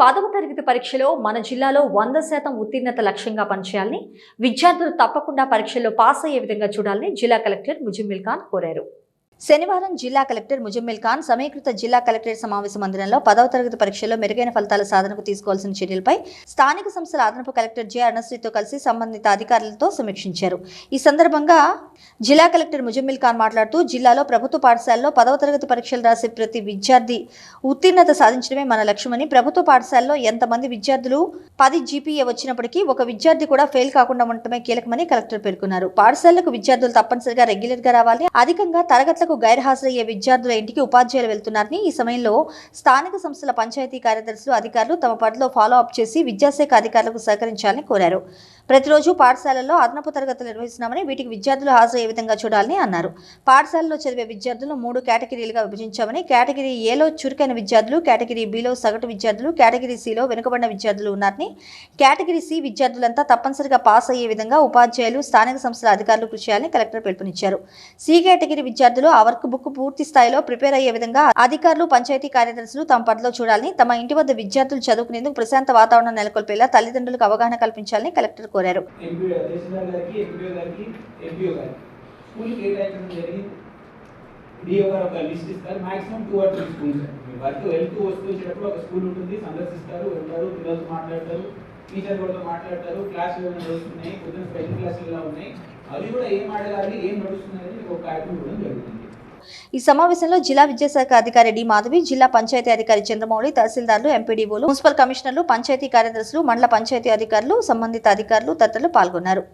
పదవ తరగతి పరీక్షలో మన జిల్లాలో వంద శాతం ఉత్తీర్ణత లక్ష్యంగా పనిచేయాలని విద్యార్థులు తప్పకుండా పరీక్షల్లో పాస్ అయ్యే విధంగా చూడాలని జిల్లా కలెక్టర్ ముజిమిల్ ఖాన్ కోరారు. శనివారం జిల్లా కలెక్టర్ ముజమ్మిల్ ఖాన్ సమీకృత జిల్లా కలెక్టరేట్ సమావేశ మందిరంలో పదవ తరగతి పరీక్షల్లో మెరుగైన ఫలితాల సాధనకు తీసుకోవాల్సిన చర్యలపై స్థానిక సంస్థల అదనపు కలెక్టర్ జె అరుణశ్రీతో కలిసి సంబంధిత అధికారులతో సమీక్షించారు. ఈ సందర్భంగా జిల్లా కలెక్టర్ ముజమ్మిల్ ఖాన్ మాట్లాడుతూ జిల్లాలో ప్రభుత్వ పాఠశాలలో పదవ తరగతి పరీక్షలు రాసే ప్రతి విద్యార్థి ఉత్తీర్ణత సాధించడమే మన లక్ష్యమని ప్రభుత్వ పాఠశాలలో ఎంతమంది విద్యార్థులు పది జీపీఏ వచ్చినప్పటికీ ఒక విద్యార్థి కూడా ఫెయిల్ కాకుండా ఉండటమే కీలకమని కలెక్టర్ పేర్కొన్నారు. పాఠశాలకు విద్యార్థులు తప్పనిసరిగా రెగ్యులర్గా రావాలి అధికంగా తరగతులకు గైర్హాజరయ్యే విద్యార్థుల ఇంటికి ఉపాధ్యాయులు వెళ్తున్నారని ఈ సమయంలో స్థానిక సంస్థల పంచాయతీ కార్యదర్శులు అధికారులు తమ పరిధిలో ఫాలో అప్ చేసి విద్యాశాఖ అధికారులకు సహకరించాలని కోరారు. ప్రతిరోజు పాఠశాలల్లో అదనపు తరగతులు నిర్వహిస్తున్నామని వీటికి విద్యార్థులు హాజరయ్యే విధంగా చూడాలని అన్నారు. పాఠశాలలో చదివే విద్యార్థులను మూడు కేటగిరీలుగా విభజించామని కేటగిరీ ఏలో చురుకైన విద్యార్థులు కేటగిరీ బిలో సగటు విద్యార్థులు కేటగిరీ సిలో వెనుకబడిన విద్యార్థులు ఉన్నారని కేటగిరీ సి విద్యార్థులంతా తప్పనిసరిగా పాస్ అయ్యే విధంగా ఉపాధ్యాయులు స్థానిక సంస్థల అధికారులు కృషి చేయాలని కలెక్టర్ పిలుపునిచ్చారు. సి కేటగిరీ విద్యార్థులు ఆ వర్క్ బుక్ పూర్తి స్థాయిలో ప్రిపేర్ అయ్యే విధంగా అధికారులు పంచాయతీ కార్యదర్శులు తమ పరిధిలో చూడాలని తమ ఇంటి వద్ద విద్యార్థులు చదువుకునేందుకు ప్రశాంత వాతావరణం నెలకొల్పేలా తల్లిదండ్రులకు అవగాహన కల్పించాలని కలెక్టర్ కోరారు. ఎంపీ ఎంపీఓ డిఓ గారు ఒక లిస్ట్ ఇస్తారు. Maximum two or three schools మీరు వర్క్ వెళ్తూ వస్తూ వచ్చేటప్పుడు ఒక స్కూల్ ఉంటుంది. సందర్శిస్తారు వెళ్తారు పిల్లలతో మాట్లాడతారు టీచర్ కూడా మాట్లాడతారు క్లాసులు ఏమైనా నడుస్తున్నాయి పొద్దున్న స్పెషల్ క్లాసులు ఎలా ఉన్నాయి. అవి కూడా ఏం ఆడగాలి ఏం నడుస్తుంది అనేది ఒక కార్యక్రమం కూడా జరుగుతుంది. ఈ సమావేశంలో జిల్లా విద్యాశాఖ అధికారి డి మాధవి జిల్లా పంచాయతీ అధికారి చంద్రమౌళి తహసీల్దార్లు ఎంపీడీఓలు మున్సిపల్ కమిషనర్లు పంచాయతీ కార్యదర్శులు మండల పంచాయతీ అధికారులు సంబంధిత అధికారులు తదితరులు పాల్గొన్నారు.